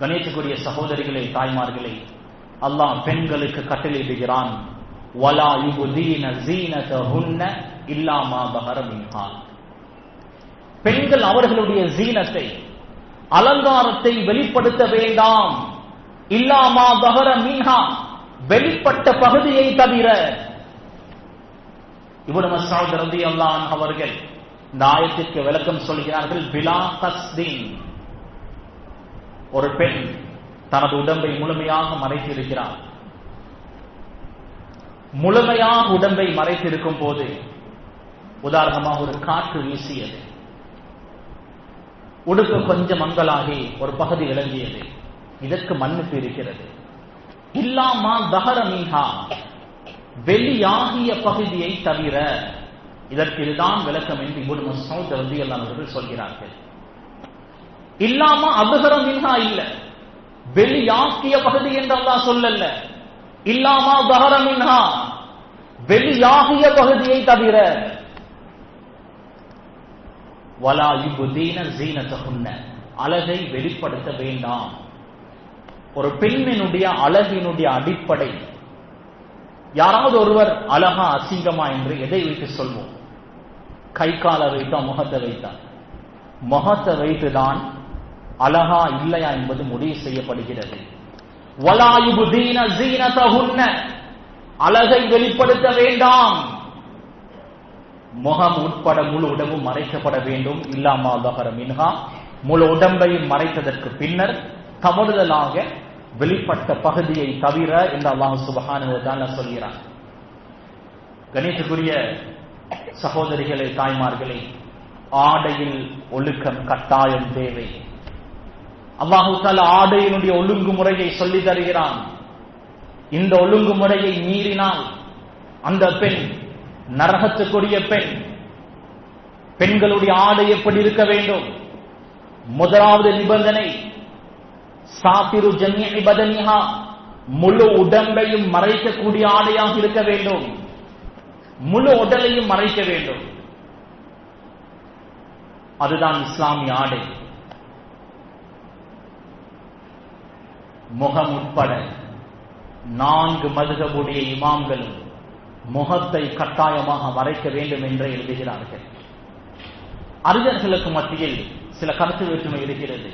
கணேசக்குரிய சகோதரிகளே தாய்மார்களே அல்லாஹ் பெண்களுக்கு கட்டளையிடுகிறான் வலா யுபுதீன ஜீனதஹுன்ன இல்லா மா பஹர பெண்கள் அவர்களுடைய ஜீனத்தை அலங்காரத்தை வெளிப்படுத்த வேண்டாம். இல்லாமா பகர மீன்ஹா. வெளிப்பட்ட பகுதியை தவிர இவனு மசாத் ரதி அல்லான் அவர்கள் இந்த ஆயத்திற்கு விளக்கம் சொல்கிறார்கள் பிலா தஸ்தீன். ஒரு பெண் தனது உடம்பை முழுமையாக மறைத்திருக்கிறார். முழுமையாக உடம்பை மறைத்திருக்கும் போது உதாரணமாக ஒரு காற்று வீசியது. உடுப்பு கொஞ்சம் மங்களாகி ஒரு பகுதி விளங்கியது. இதற்கு மன்னிப்பு இருக்கிறது. இல்லாமா தஹர மீஹா வெளியாகிய பகுதியை தவிர இதற்கு இதுதான் விளக்கம் என்று இபுன் மசூத் ரலியல்லாஹு சொல்கிறார்கள். இல்லாம அபுகரம் மின்ஹா இல்ல. வெளியாக்கிய பகுதி என்று அல்லா சொல்லல. இல்லாமா தஹர மின்ஹா. வெளியாகிய பகுதியை தவிர. வலா யுபுதீன ஜீனத்தகுன்ன அழகை வெளிப்படுத்த வேண்டாம். ஒரு பெண்ணினுடைய அழகினுடைய அடிப்படை. யாராவது ஒருவர் அழகா அசிங்கமா என்று எதை வைத்து சொல்வோம்? கை கால வைத்தா முகத்தை வைத்தா. முகத்தை வைத்துதான் அழகா இல்லையா என்பது முடிவு செய்யப்படுகிறது. வலாயுபுதீன ஜீனதஹுன்ன. அழகை வெளிப்படுத்த வேண்டாம். முகம் உட்பட முழு உடம்பும் மறைக்கப்பட வேண்டும். இல்லாமா தகர மின்ஹா. முழு உடம்பையும் மறைத்ததற்கு பின்னர் தவறுதலாக வெளிப்பட்ட பகுதியை தவிர என்று அல்லாஹ் சுபகான சொல்கிறார் கணேசக்குரிய சகோதரிகளே தாய்மார்களே ஆடையில் ஒழுக்கம் கட்டாயம் தேவை. அல்லாஹு தால ஆடையினுடைய ஒழுங்குமுறையை சொல்லி தருகிறான். இந்த ஒழுங்குமுறையை மீறினால் அந்த பெண் நரகத்துக்குரிய பெண் பெண்களுடைய ஆடை எப்படி இருக்க வேண்டும்? முதலாவது நிபந்தனை சாத்திரு ஜன்ய முழு உடம்பையும் மறைக்கக்கூடிய ஆடையாக இருக்க வேண்டும். முழு உடலையும் மறைக்க வேண்டும். அதுதான் இஸ்லாமிய ஆடை. முகம் உட்பட நான்கு மதுகபுடைய இமாம்களும் முகத்தை கட்டாயமாக மறைக்க வேண்டும் என்று எழுதுகிறார்கள். அறிஞர்களுக்கு மத்தியில் சில கருத்து வேற்றுமை இருக்கிறது.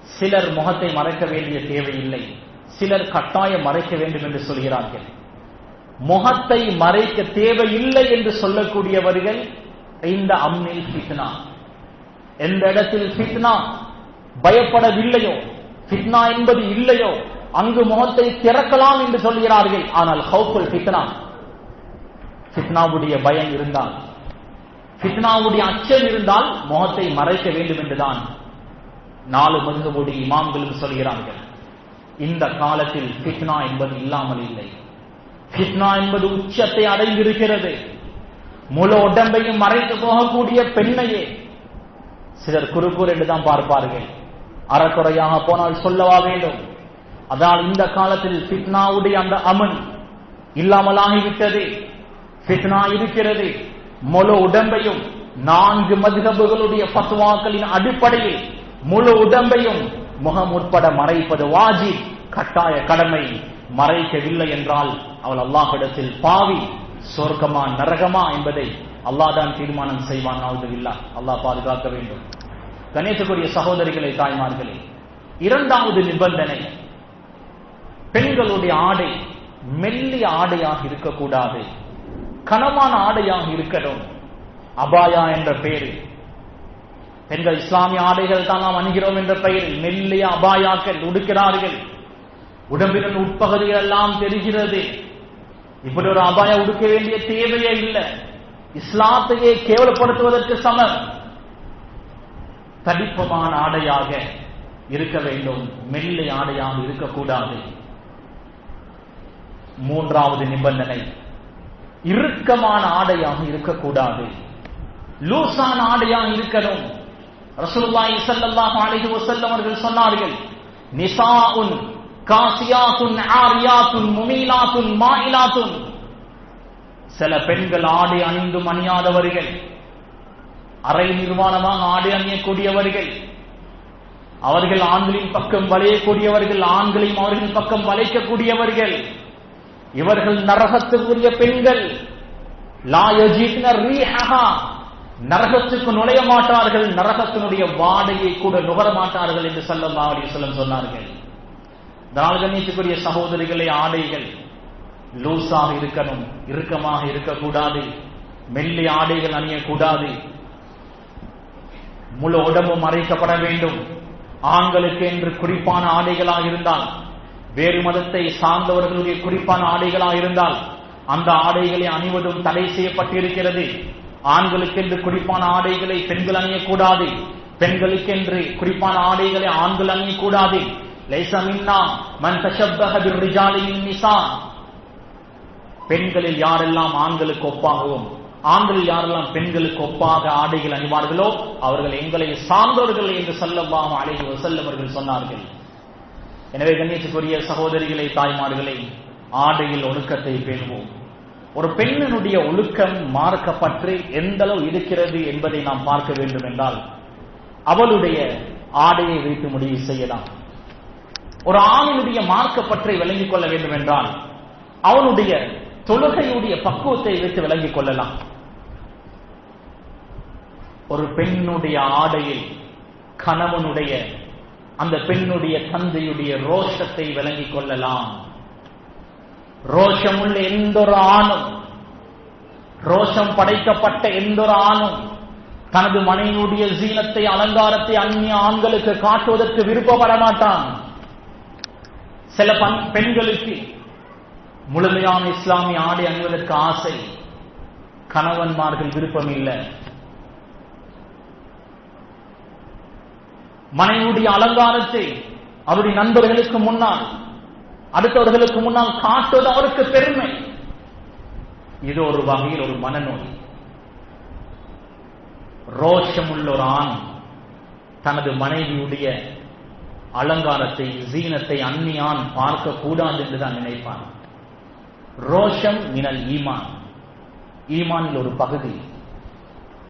சிலர் முகத்தை மறைக்க வேண்டிய தேவையில்லை. சிலர் கட்டாயம் மறைக்க வேண்டும் என்று சொல்கிறார்கள். முகத்தை மறைக்க தேவையில்லை என்று சொல்லக்கூடியவர்கள் இந்த அம்மில் ஃபித்னா. எந்த இடத்தில் ஃபித்னா? பயப்படவில்லையோ? ஃபித்னா என்பது இல்லையோ அங்கு முகத்தை திறக்கலாம் என்று சொல்கிறார்கள். ஆனால் ஹவுஃபுல் ஃபித்னா ஃபித்னாவுடைய பயம் இருந்தால் ஃபித்னாவுடைய அச்சம் இருந்தால் முகத்தை மறைக்க வேண்டும் என்றுதான் நாலு மதுகவுடைய இமாம்களும் சொல்கிறார்கள். இந்த காலத்தில் ஃபித்னா என்பது இல்லாமல் இல்லை. ஃபித்னா என்பது உச்சத்தை அடைந்திருக்கிறது. முழு உடம்பையும் மறைத்து போகக்கூடிய பெண்ணையே சிலர் குறுக்கூர் என்றுதான் பார்ப்பார்கள். அறக்குறையாக போனால் சொல்லவா வேண்டும்? அதனால் இந்த காலத்தில் ஃபித்னாவுடைய அந்த அமன் இல்லாமலாகிவிட்டது. ஃபித்னா இருக்கிறது. முழு உடம்பையும் நான்கு மதுகபுகளுடைய பத்துவாக்களின் அடிப்படையில் முழு உடம்பையும் முகம் உட்பட மறைப்பது வாஜி கட்டாய கடமை. மறைக்கவில்லை என்றால் அவள் அல்லாஹிடத்தில் பாவி சொர்க்கமா நரகமா என்பதை அல்லாஹ் தான் தீர்மானம் செய்வான். நாவுதுவில்லா அல்லாஹ் பாதுகாக்க வேண்டும். கணேசக்குரிய சகோதரிகளை தாய்மார்களே இரண்டாவது நிபந்தனை பெண்களுடைய ஆடை மெல்லிய ஆடையாக இருக்கக்கூடாது. கனமான ஆடையாக இருக்கணும். அபாயா என்ற பெயர். பெண்கள் இஸ்லாமிய ஆடைகள் தான் நாம் அணுகிறோம் என்ற பெயரில் மெல்லிய அபாயாக்கள் உடுக்கிறார்கள். உடம்பின் உட்பகுதிகள் எல்லாம் தெரிகிறது. இப்படி ஒரு அபாயம் உடுக்க வேண்டிய தேவையே இல்லை. இஸ்லாத்தையே கேவலப்படுத்துவதற்கு சமம். தடிப்பமான ஆடையாக இருக்க வேண்டும். மெல்லை ஆடையாக இருக்கக்கூடாது. மூன்றாவது நிபந்தனை. இறுக்கமான ஆடையாக இருக்கக்கூடாது. லூசான ஆடையாக இருக்கணும். ரசூலுல்லாஹி ஸல்லல்லாஹு அலைஹி வஸல்லம் அவர்கள் சொன்னார்கள் நிசாஉன் காசியாத்துன் ஆரியாத்துன் முமீலாத்துன் மாயிலாத்துன். சில பெண்கள் ஆடை அணிந்தும் அணியாதவர்கள் அரை நிர்வாணமாக ஆடை அணியக்கூடியவர்கள் அவர்கள் ஆண்களின் பக்கம் வளையக்கூடியவர்கள் ஆண்களையும் அவர்களின் பக்கம் வளைக்கக்கூடியவர்கள் இவர்கள் நரகத்துக்குரிய பெண்கள். நரகத்துக்கு நுழைய மாட்டார்கள் நரகத்தினுடைய வாடையை கூட நுகர மாட்டார்கள் என்று சல்லல்லாஹு அலைஹி வஸல்லம் சொன்னார்கள். இதனால் சகோதரிகளே ஆடைகள் லூஸாக இருக்கணும் இறுக்கமாக இருக்கக்கூடாது. மெல்லி ஆடைகள் அணியக்கூடாது. முழு உடம்பும் மறைக்கப்பட வேண்டும். ஆண்களுக்கு என்று குறிப்பான ஆடைகளாக இருந்தால் வேறு மதத்தை சார்ந்தவர்களுடைய குறிப்பான ஆடைகளாக இருந்தால் அந்த ஆடைகளை அணிவதும் தடை செய்யப்பட்டிருக்கிறது. ஆண்களுக்கென்று குறிப்பான ஆடைகளை பெண்கள் அணியக்கூடாது. பெண்களுக்கென்று குறிப்பான ஆடைகளை ஆண்கள் அணியக்கூடாது. பெண்களில் யாரெல்லாம் ஆண்களுக்கு ஒப்பாகவும் ஆண்கள் யாரெல்லாம் பெண்களுக்கு ஒப்பாக ஆடைகள் அணிவார்களோ அவர்கள் எங்களை சார்ந்தவர்கள் என்று சொல்லவாம அழகி வசல்லம் அவர்கள் சொன்னார்கள். எனவே கண்ணியத்துக்குரிய சகோதரிகளை தாய்மார்களை ஆடையில் ஒழுக்கத்தை பேணுவோம். ஒரு பெண்ணினுடைய ஒழுக்கம் மார்க்கப்பற்று எந்த அளவு இருக்கிறது என்பதை நாம் பார்க்க வேண்டும் என்றால் அவளுடைய ஆடையை வைத்து முடிவு செய்யலாம். ஒரு ஆணினுடைய மார்க்கப்பற்றை விளங்கிக் கொள்ள வேண்டும் என்றால் அவனுடைய தொழுகையுடைய பக்குவத்தை வைத்து விளங்கிக் கொள்ளலாம். ஒரு பெண்ணுடைய ஆடையில் கணவனுடைய அந்த பெண்ணுடைய தந்தையுடைய ரோஷத்தை விளங்கிக் கொள்ளலாம். ரோஷமுள்ள எந்த ஒரு ஆணும் ரோஷம் படைக்கப்பட்ட எந்த ஒரு ஆணும் தனது மனைவியுடைய சீனத்தை அலங்காரத்தை அந்நிய ஆண்களுக்கு காட்டுவதற்கு விருப்பப்பட மாட்டான் சில பெண்களுக்கு முழுமையான இஸ்லாமிய ஆடை அணிவதற்கு ஆசை கணவன்மார்கள் விருப்பம் இல்லை மனைவியுடைய அலங்காரத்தை அவருடைய நண்பர்களுக்கு முன்னால் அடுத்தவர்களுக்கு முன்னால் காட்டுவது அவருக்கு பெருமை. இது ஒரு வகையில் ஒரு மனநோய். உள்ள ஒரு ஆண் தனது மனைவியுடைய அலங்காரத்தை ஜீனத்தை அந்நியான் பார்க்க கூடாது என்றுதான் நினைப்பான். ரோஷம் மினல் ஈமான். ஈமானில் ஒரு பகுதி.